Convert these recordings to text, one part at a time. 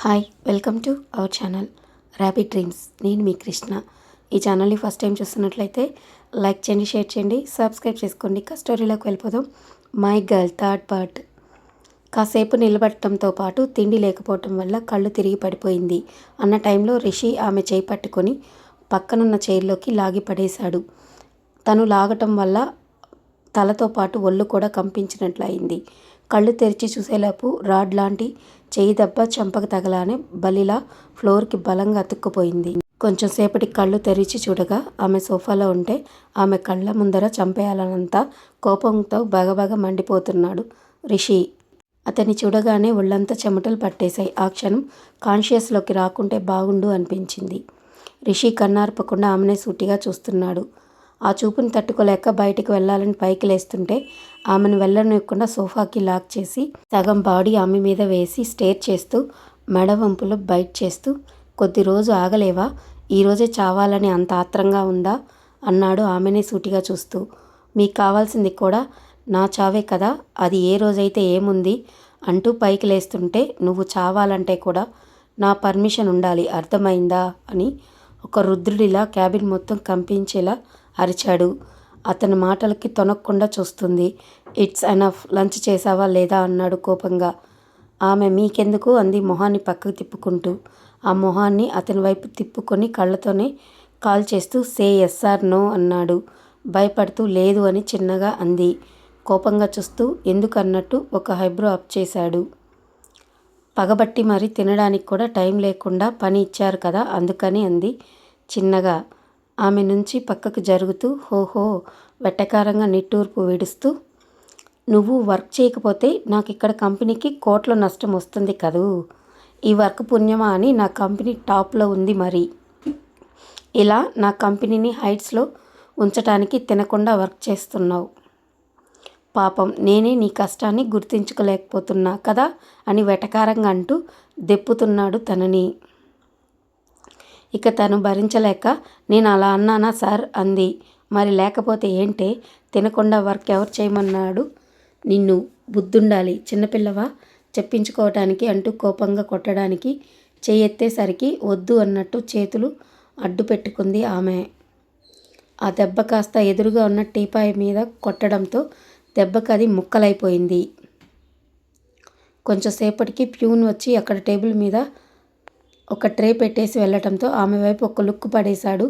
Hi welcome to our channel rapid dreams నేను మీ కృష్ణ. ఈ ఛానల్ని ఫస్ట్ టైం చూస్తున్నట్లయితే లైక్ చేయండి షేర్ చేయండి సబ్స్క్రైబ్ చేసుకోండి. ఇక స్టోరీలోకి వెళ్ళిపోదాం. మై గర్ల్ థర్డ్ పార్ట్ కాసేపు నిలబడటంతో పాటు తిండి లేకపోవటం వల్ల కళ్ళు తిరిగి పడిపోయింది అన్న టైంలో రిషి ఆమె చేయి పట్టుకొని పక్కనున్న చైర్లోకి లాగి పడేశాడు. తను లాగటం వల్ల తలతో పాటు ఒళ్ళు కూడా కంపించినట్లు అయింది కళ్ళు తెరిచి చూసేలోపు రాడ్ లాంటి చేయి దెబ్బ చెంపకు తగలానే బలిలా ఫ్లోర్కి బలంగా అతుక్కుపోయింది. కొంచెం సేపటి కళ్ళు తెరిచి చూడగా ఆమె సోఫాలో ఉంటే ఆమె కళ్ళ ముందర చంపేయాలనంత కోపంతో బగబగ మండిపోతున్నాడు రిషి. అతన్ని చూడగానే ఒళ్ళంతా చెమటలు పట్టేశాయి. ఆ క్షణం కాన్షియస్లోకి రాకుంటే బాగుండు అనిపించింది. రిషి కన్నార్పకుండా ఆమెనే సూటిగా చూస్తున్నాడు. ఆ చూపుని తట్టుకోలేక బయటికి వెళ్ళాలని పైకి లేస్తుంటే ఆమెను వెళ్ళనివ్వకుండా సోఫాకి లాక్ చేసి సగం బాడీ ఆమె మీద వేసి స్టేర్ చేస్తూ మెడవంపులో బైట్ చేస్తూ కొద్ది రోజు ఆగలేవా? ఈరోజే చావాలని అంత ఆత్రంగా ఉందా? అన్నాడు ఆమెనే సూటిగా చూస్తూ. మీకు కావాల్సింది కూడా నా చావే కదా? అది ఏ రోజైతే ఏముంది? అంటూ పైకి లేస్తుంటే నువ్వు చావాలంటే కూడా నా పర్మిషన్ ఉండాలి. అర్థమైందా? అని ఒక రుద్రుడిలా క్యాబిన్ మొత్తం కంపించేలా అరిచాడు. అతని మాటలకి తొనక్కుండా చూస్తుంది. It's enough. లంచ్ చేసావా లేదా? అన్నాడు కోపంగా. ఆమె మీకెందుకు? అంది మొహాన్ని పక్కకు తిప్పుకుంటూ. ఆ మొహాన్ని అతని వైపు తిప్పుకొని కళ్ళతోనే కాల్ చేస్తూ సే ఎస్ఆర్ నో అన్నాడు. భయపడుతూ లేదు అని చిన్నగా అంది. కోపంగా చూస్తూ ఎందుకు? అన్నట్టు ఒక హైబ్రో అప్ చేశాడు. పగబట్టి మరి తినడానికి కూడా టైం లేకుండా పని ఇచ్చారు కదా అందుకని అంది చిన్నగా. ఆమె నుంచి పక్కకు జరుగుతూ హోహో వెట్టకారంగా నిట్టూర్పు విడుస్తూ నువ్వు వర్క్ చేయకపోతే నాకు ఇక్కడ కంపెనీకి కోట్ల నష్టం వస్తుంది కదూ. ఈ వర్క్ పుణ్యమా అని నా కంపెనీ టాప్లో ఉంది మరి. ఇలా నా కంపెనీని హైట్స్లో ఉంచడానికి తినకుండా వర్క్ చేస్తున్నావు. పాపం నేనే నీ కష్టాన్ని గుర్తించుకోలేకపోతున్నా కదా అని వెటకారంగా అంటూ దెప్పుతున్నాడు తనని. ఇక తను భరించలేక నేను అలా అన్నానా సార్? అంది. మరి లేకపోతే ఏంటే? తినకుండా వర్క్ ఎవరు చేయమన్నాడు? నిన్ను బుద్ధుండాలి చిన్నపిల్లవా? చెప్పించుకోవటానికి అంటూ కోపంగా కొట్టడానికి చేయెత్తేసరికి వద్దు అన్నట్టు చేతులు అడ్డు పెట్టుకుంది ఆమె. ఆ దెబ్బ కాస్త ఎదురుగా ఉన్న టీపాయ్ మీద కొట్టడంతో దెబ్బకి అది ముక్కలైపోయింది. కొంచెంసేపటికి ప్యూన్ వచ్చి అక్కడ టేబుల్ మీద ఒక ట్రే పెట్టేసి వెళ్ళటంతో ఆమె వైపు ఒక లుక్ పడేశాడు.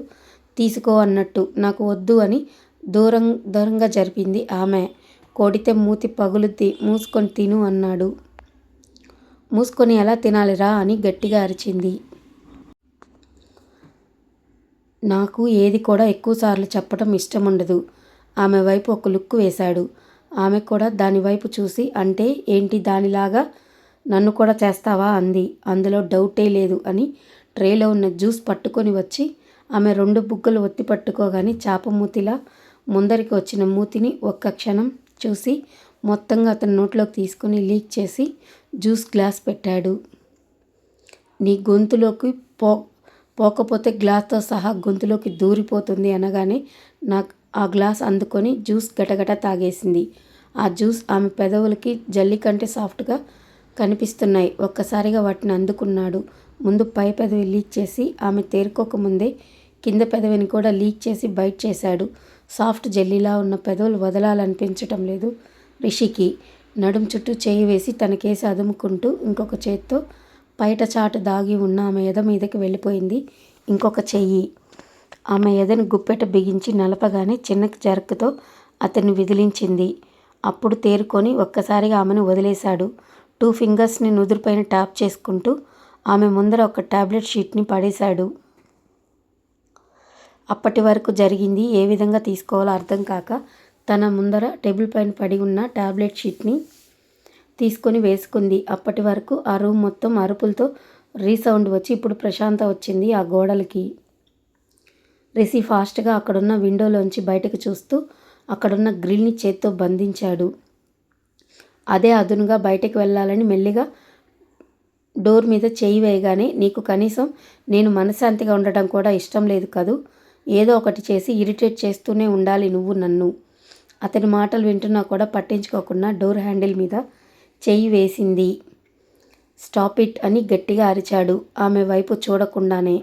తీసుకో అన్నట్టు. నాకు వద్దు అని దూరం దూరంగా జరిపింది ఆమె. కోడితే మూతి పగులుద్ది. మూసుకొని తిను అన్నాడు. మూసుకొని ఎలా తినాలిరా అని గట్టిగా అరిచింది. నాకు ఏది కూడా ఎక్కువసార్లు చెప్పడం ఇష్టం ఉండదు. ఆమె వైపు ఒక లుక్ వేశాడు. ఆమె కూడా దాని వైపు చూసి అంటే ఏంటి దానిలాగా నన్ను కూడా చేస్తావా? అంది. అందులో డౌటే లేదు అని ట్రేలో ఉన్న జ్యూస్ పట్టుకొని వచ్చి ఆమె రెండు బుగ్గలు ఒత్తి పట్టుకోగానే చాప మూతిలా ముందరికి వచ్చిన మూతిని ఒక్క క్షణం చూసి మొత్తంగా అతని నోట్లోకి తీసుకొని లీక్ చేసి జ్యూస్ గ్లాస్ పెట్టాడు. నీ గొంతులోకి పో పోకపోతే గ్లాస్తో సహా గొంతులోకి దూరిపోతుంది అనగానే నాకు ఆ గ్లాస్ అందుకొని జ్యూస్ గటగట తాగేసింది. ఆ జ్యూస్ ఆమె పెదవులకి జల్లి కంటే సాఫ్ట్గా కనిపిస్తున్నాయి. ఒక్కసారిగా వాటిని అందుకున్నాడు. ముందు పై పెదవి లీక్ చేసి ఆమె తేరుకోకముందే కింద పెదవిని కూడా లీక్ చేసి బయట చేశాడు. సాఫ్ట్ జెల్లీలా ఉన్న పెదవులు వదలాలనిపించటం లేదు. రిషికి నడుం చుట్టూ చేయి వేసి తనకేసి అదుముకుంటూ ఇంకొక చేత్తో బయట చాటు దాగి ఉన్న ఆమె ఎద మీదకి వెళ్ళిపోయింది. ఇంకొక చెయ్యి. ఆమె ఎదను గుప్పెట బిగించి నలపగానే చిన్న జరక్కుతో అతన్ని విదిలించింది. అప్పుడు తేరుకొని ఒక్కసారిగా ఆమెను వదిలేశాడు. టూ ఫింగర్స్ని నుదురుపైన ట్యాప్ చేసుకుంటూ ఆమె ముందర ఒక టాబ్లెట్ షీట్ని పడేశాడు. అప్పటి వరకు జరిగింది ఏ విధంగా తీసుకోవాలో అర్థం కాక తన ముందర టేబుల్ పైన పడి ఉన్న టాబ్లెట్ షీట్ని తీసుకొని వేసుకుంది. అప్పటి వరకు ఆ రూమ్ మొత్తం అరుపులతో రీసౌండ్ వచ్చి ఇప్పుడు ప్రశాంత వచ్చింది ఆ గోడలకి. రిసి ఫాస్ట్గా అక్కడున్న విండోలోంచి బయటకు చూస్తూ అక్కడున్న గ్రిల్ని చేత్తో బంధించాడు. అదే అదునుగా బయటకు వెళ్ళాలని మెల్లిగా డోర్ మీద చేయి వేయగానే నీకు కనీసం నేను మనశ్శాంతిగా ఉండటం కూడా ఇష్టం లేదు కదూ? ఏదో ఒకటి చేసి ఇరిటేట్ చేస్తూనే ఉండాలి నువ్వు నన్ను. అతని మాటలు వింటున్నా కూడా పట్టించుకోకుండా డోర్ హ్యాండిల్ మీద చెయ్యి వేసింది. స్టాప్ ఇట్ అని గట్టిగా అరిచాడు. ఆమె వైపు చూడకుండానే.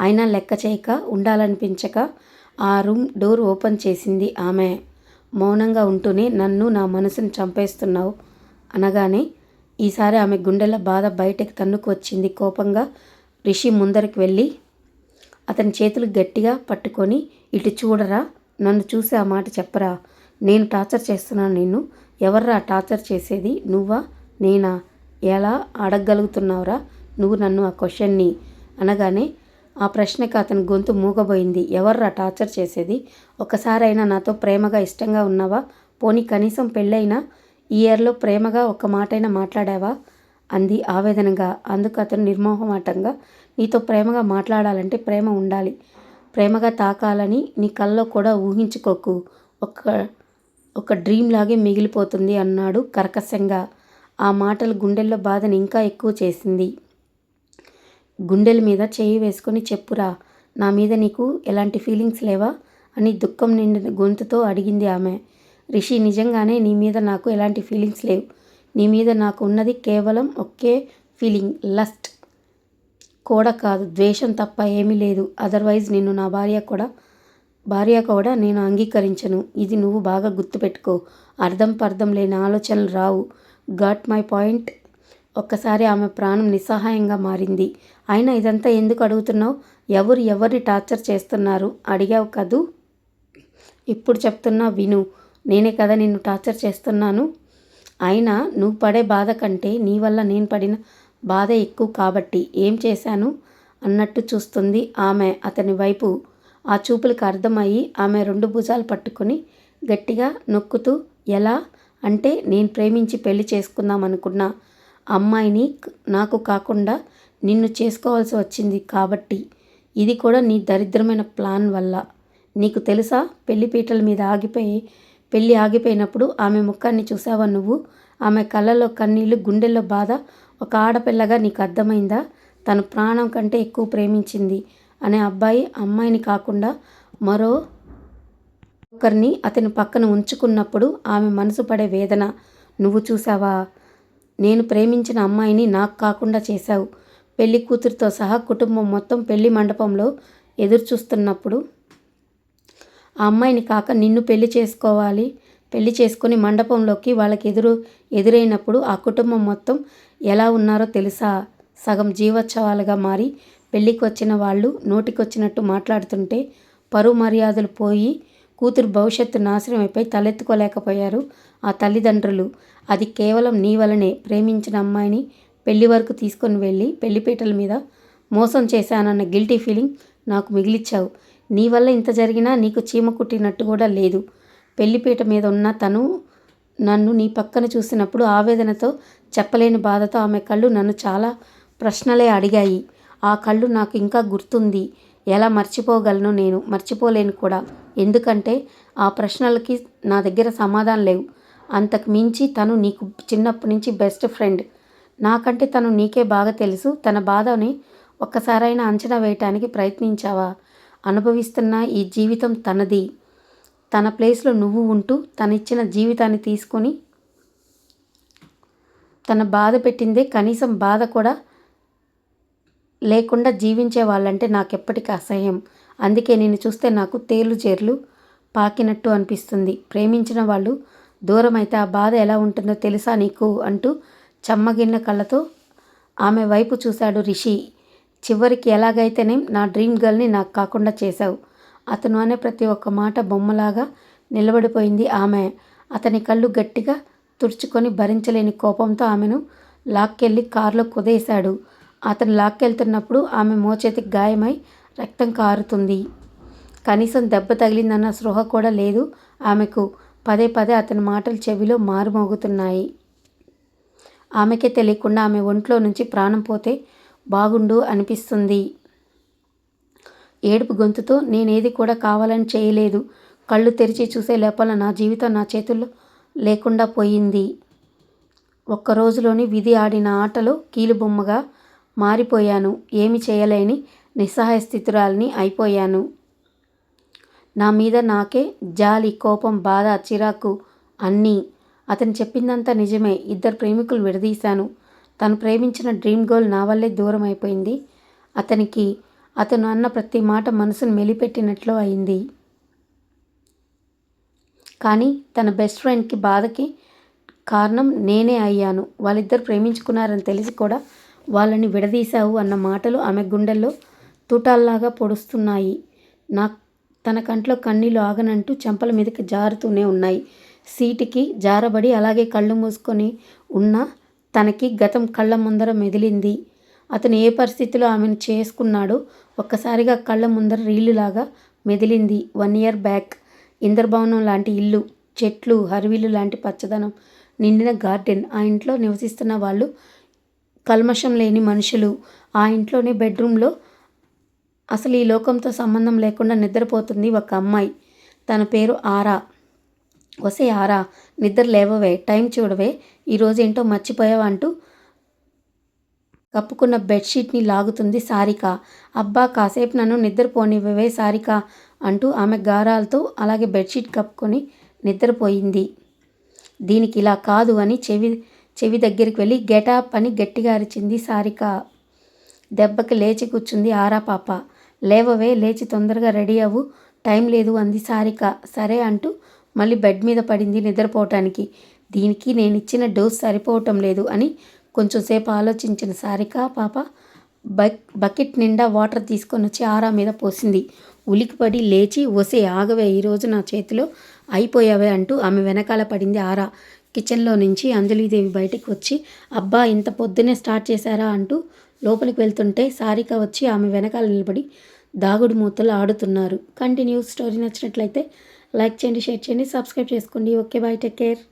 అయినా లెక్క చేయక ఉండాలనిపించక ఆ రూమ్ డోర్ ఓపెన్ చేసింది ఆమె. మౌనంగా ఉంటూనే నన్ను నా మనసును చంపేస్తున్నావు అనగానే ఈసారి ఆమె గుండెల బాధ బయటకు తన్నుకు వచ్చింది. కోపంగా రిషి ముందరికి వెళ్ళి అతని చేతులు గట్టిగా పట్టుకొని ఇటు చూడరా నన్ను చూసి ఆ మాట చెప్పరా నేను టార్చర్ చేస్తున్నాను నిన్ను ఎవర్రా టార్చర్ చేసేది నువ్వా నేనా ఎలా అడగగలుగుతున్నావురా నువ్వు నన్ను ఆ క్వశ్చన్ని అనగానే ఆ ప్రశ్నకి అతని గొంతు మూగబోయింది. ఎవర్రా టార్చర్ చేసేది? ఒకసారైనా నాతో ప్రేమగా ఇష్టంగా ఉన్నావా? పోనీ కనీసం పెళ్ళైనా ఈ ఇయర్లో ప్రేమగా ఒక మాటైనా మాట్లాడావా? అంది ఆవేదనగా. అందుకు అతను నిర్మోహమాటంగా నీతో ప్రేమగా మాట్లాడాలంటే ప్రేమ ఉండాలి. ప్రేమగా తాకాలని నీ కల్లో కూడా ఊహించుకోకు. ఒక ఒక డ్రీమ్ లాగే మిగిలిపోతుంది అన్నాడు కర్కశంగా. ఆ మాటలు గుండెల్లో బాధని ఇంకా ఎక్కువ చేసింది. గుండెల మీద చేయి వేసుకొని చెప్పురా నా మీద నీకు ఎలాంటి ఫీలింగ్స్ లేవా? అని దుఃఖం నిండిన గొంతుతో అడిగింది ఆమె. రిషి నిజంగానే నీ మీద నాకు ఎలాంటి ఫీలింగ్స్ లేవు. నీ మీద నాకు ఉన్నది కేవలం ఒకే ఫీలింగ్ లస్ట్. కూడా కాదు ద్వేషం తప్ప ఏమీ లేదు. అదర్వైజ్ నిన్ను నా భార్య కూడా భార్య కూడా నేను అంగీకరించను. ఇది నువ్వు బాగా గుర్తుపెట్టుకో. అర్థం పర్థం లేని ఆలోచనలు రావు. Got my point. ఒక్కసారి ఆమె ప్రాణం నిస్సహాయంగా మారింది. అయినా ఇదంతా ఎందుకు అడుగుతున్నావు? ఎవరు ఎవరిని టార్చర్ చేస్తున్నారు? అడిగావు కదూ? ఇప్పుడు చెప్తున్నా విను. నేనే కదా నిన్ను టార్చర్ చేస్తున్నాను? అయినా నువ్వు పడే బాధ కంటే నీ వల్ల నేను పడిన బాధ ఎక్కువ కాబట్టి ఏం చేశాను? అన్నట్టు చూస్తుంది ఆమె అతని వైపు. ఆ చూపులకు అర్థమయ్యి ఆమె రెండు భుజాలు పట్టుకొని గట్టిగా నొక్కుతూ ఎలా? అంటే నేను ప్రేమించి పెళ్ళి చేసుకుందాం అనుకున్నా. అమ్మాయిని నాకు కాకుండా నిన్ను చేసుకోవాల్సి వచ్చింది కాబట్టి ఇది కూడా నీ దరిద్రమైన ప్లాన్ వల్ల. నీకు తెలుసా? పెళ్ళి పీటల మీద ఆగిపోయి పెళ్ళి ఆగిపోయినప్పుడు ఆమె ముఖాన్ని చూసావా నువ్వు? ఆమె కళ్ళలో కన్నీళ్ళు గుండెల్లో బాధ. ఒక ఆడపిల్లగా నీకు అర్థమైందా? తన ప్రాణం కంటే ఎక్కువ ప్రేమించింది అనే అబ్బాయి అమ్మాయిని కాకుండా మరో ఒకరిని అతని పక్కన ఉంచుకున్నప్పుడు ఆమె మనసు పడే వేదన. నువ్వు చూసావా నేను ప్రేమించిన అమ్మాయిని నాకు కాకుండా చేశావు. పెళ్ళి కూతురితో సహా కుటుంబం మొత్తం పెళ్ళి మండపంలో ఎదురు చూస్తున్నప్పుడు ఆ అమ్మాయిని కాక నిన్ను పెళ్ళి చేసుకోవాలి. పెళ్ళి చేసుకొని మండపంలోకి వాళ్ళకి ఎదురు ఎదురైనప్పుడు ఆ కుటుంబం మొత్తం ఎలా ఉన్నారో తెలుసా? సగం జీవోత్సవాలుగా మారి పెళ్ళికి వచ్చిన వాళ్ళు నోటికొచ్చినట్టు మాట్లాడుతుంటే పరువు మర్యాదలు పోయి కూతురు భవిష్యత్తు నాశనమైపోయి తలెత్తుకోలేకపోయారు ఆ తల్లిదండ్రులు. అది కేవలం నీ వలనే ప్రేమించిన అమ్మాయిని పెళ్ళి వరకు తీసుకొని వెళ్ళి పెళ్ళిపీటల మీద మోసం చేశానన్న గిల్టీ ఫీలింగ్ నాకు మిగిలిచ్చావు. నీ వల్ల ఇంత జరిగినా నీకు చీమ కుట్టినట్టు కూడా లేదు. పెళ్ళిపీట మీద ఉన్న తను నన్ను నీ పక్కన చూసినప్పుడు ఆవేదనతో చెప్పలేని బాధతో ఆమె కళ్ళు నన్ను చాలా ప్రశ్నలే అడిగాయి. ఆ కళ్ళు నాకు ఇంకా గుర్తుంది. ఎలా మర్చిపోగలను నేను? మర్చిపోలేను కూడా. ఎందుకంటే ఆ ప్రశ్నలకి నా దగ్గర సమాధానం లేవు. అంతకు మించి తను నీకు చిన్నప్పటి నుంచి బెస్ట్ ఫ్రెండ్ నాకంటే తను నీకే బాగా తెలుసు. తన బాధని ఒక్కసారైనా అంచనా వేయటానికి ప్రయత్నించావా? అనుభవిస్తున్న ఈ జీవితం తనది. తన ప్లేస్లో నువ్వు ఉంటూ తనిచ్చిన జీవితాన్ని తీసుకొని తన బాధ పెట్టిందే కనీసం బాధ కూడా లేకుండా జీవించే వాళ్ళంటే నాకెప్పటికీ అసహ్యం. అందుకే నేను చూస్తే నాకు తేలు చేర్లు పాకినట్టు అనిపిస్తుంది. ప్రేమించిన వాళ్ళు దూరమైతే ఆ బాధ ఎలా ఉంటుందో తెలుసా నీకు? అంటూ చెమ్మగిన్న కళ్ళతో ఆమె వైపు చూశాడు రిషి. చివరికి ఎలాగైతేనే నా డ్రీమ్ గర్ల్ని నాకు కాకుండా చేశావు. అతను అనే ప్రతి ఒక్క మాట బొమ్మలాగా నిలబడిపోయింది ఆమె. అతని కళ్ళు గట్టిగా తుడుచుకొని భరించలేని కోపంతో ఆమెను లాక్కెళ్ళి కారులో కుదేశాడు. అతను లాక్కెళ్తున్నప్పుడు ఆమె మోచేతికి గాయమై రక్తం కారుతుంది. కనీసం దెబ్బ తగిలిందన్న స్పృహ కూడా లేదు. ఆమెకు పదే పదే అతని మాటలు చెవిలో మారుమోగుతున్నాయి. ఆమెకే తెలియకుండా ఆమె ఒంట్లో నుంచి ప్రాణం పోతే బాగుండు అనిపిస్తుంది. ఏడుపు గొంతుతో నేనేది కూడా కావాలని చేయలేదు. కళ్ళు తెరిచి చూసే లోపల నా జీవితం నా చేతుల్లో లేకుండా పోయింది. ఒక్క రోజులోని విధి ఆడిన ఆటలో కీలుబొమ్మగా మారిపోయాను. ఏమి చేయలేని నిస్సహాయ స్థితురాల్ని అయిపోయాను. నా మీద నాకే జాలి కోపం బాధ చిరాకు అన్నీ. అతను చెప్పిందంతా నిజమే. ఇద్దరు ప్రేమికులు విడదీశాను. తను ప్రేమించిన డ్రీమ్ గోల్ నా వల్లే దూరం అయిపోయింది. అతనికి అతను అన్న ప్రతి మాట మనసును మెలిపెట్టినట్లు అయింది. కానీ తన బెస్ట్ ఫ్రెండ్కి బాధకి కారణం నేనే అయ్యాను. వాళ్ళిద్దరు ప్రేమించుకున్నారని తెలిసి కూడా వాళ్ళని విడదీశావు అన్న మాటలు ఆమె గుండెల్లో తూటాల్లాగా పొడుస్తున్నాయి. నా తన కంట్లో కన్నీళ్ళు ఆగనంటూ చెంపల మీదకి జారుతూనే ఉన్నాయి. సీటుకి జారబడి అలాగే కళ్ళు మూసుకొని ఉన్న తనకి గతం కళ్ళ ముందర మెదిలింది. అతను ఏ పరిస్థితిలో ఆమెను చేసుకున్నాడో ఒక్కసారిగా కళ్ళ ముందర రీలులాగా మెదిలింది. వన్ ఇయర్ బ్యాక్ ఇంద్రభవనం లాంటి ఇల్లు చెట్లు హరివిల్లు లాంటి పచ్చదనం నిండిన గార్డెన్. ఆ ఇంట్లో నివసిస్తున్న వాళ్ళు కల్మషం లేని మనుషులు. ఆ ఇంట్లోనే బెడ్రూమ్లో అసలు ఈ లోకంతో సంబంధం లేకుండా నిద్రపోతుంది ఒక అమ్మాయి. తన పేరు ఆరా. వసే ఆరా నిద్ర లేవవే టైం చూడవే ఈరోజు ఏంటో మర్చిపోయావా అంటూ కప్పుకున్న బెడ్షీట్ని లాగుతుంది సారిక. అబ్బా కాసేపు నన్ను నిద్రపోనివ్వవే సారిక అంటూ ఆమె గారాలతో అలాగే బెడ్షీట్ కప్పుకొని నిద్రపోయింది. దీనికి ఇలా కాదు అని చెవి చెవి దగ్గరికి వెళ్ళి గెటాప్ అని గట్టిగా అరిచింది సారిక. దెబ్బకి లేచి కూర్చుంది ఆరా పాప. లేవవే లేచి తొందరగా రెడీ అవ్వు. టైం లేదు అంది సారిక. సరే అంటూ మళ్ళీ బెడ్ మీద పడింది నిద్రపోవటానికి. దీనికి నేను ఇచ్చిన డోస్ సరిపోవటం లేదు అని కొంచెంసేపు ఆలోచించిన సారిక పాప బక్ బకెట్ నిండా వాటర్ తీసుకొని వచ్చి ఆరా మీద పోసింది. ఉలికిపడి లేచి ఒసే ఆగవే ఈరోజు నా చేతిలో అయిపోయావే అంటూ ఆమె వెనకాల పడింది ఆరా. కిచెన్లో నుంచి అంజలిదేవి బయటకు వచ్చి అబ్బా ఇంత పొద్దునే స్టార్ట్ చేశారా అంటూ లోపలికి వెళ్తుంటే సారిక వచ్చి ఆమె వెనకాల నిలబడి దాగుడు మూతలు ఆడుతున్నారు. కంటిన్యూ స్టోరీ నచ్చినట్లయితే లైక్ చేయండి షేర్ చేయండి సబ్స్క్రైబ్ చేసుకోండి. Okay bye take care.